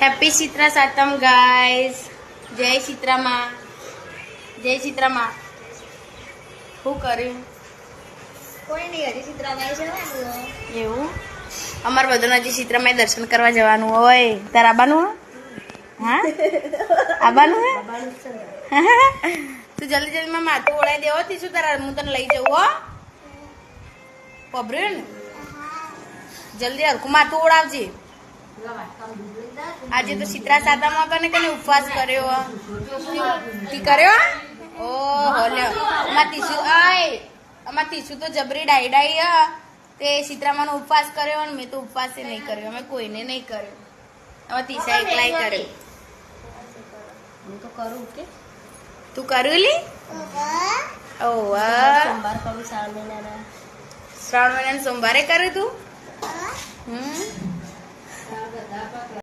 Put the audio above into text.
Happy Chitra સાતમ guys જય ચિત્રામાં જય ચિત્રામાં શું કર્યું? કોઈ નહીં હજી ચિત્રામાં જવાનું એવું? અમારે બધાને હજી ચિત્રામાં દર્શન કરવા જવાનું હોય. તારે આવવાનું હે? આવવાનું હે? તું જલ્દી જલ્દીમાં માથું ઓળાઈ દેવો થી શું તારા હું તને લઈ જવું હો. પબર્યું ને? જલ્દી હરખું માથું ઓળાવજે. આજે તો ચિત્રા સાતામાં કને કને ઉપવાસ કર્યો તી કર્યો? ઓ હોલ્યો અમાર તીસુ આય અમાર તીસુ તો જબરી ડાઈ ડાઈ હા. તે ચિત્રામાનો ઉપવાસ કર્યો અને મેં તો ઉપવાસ નહીં કર્યો. અમે કોઈને નહીં કર્યો. હવે તીસા એકલાય કર્યો. હું તો કરું કે? તું કર્યું લી? ઓ વાહ સોમવાર કરું શ્રાવણ મહિનાના. શ્રાવણ મહિનાના સોમવારે કર્યું તું? હમ.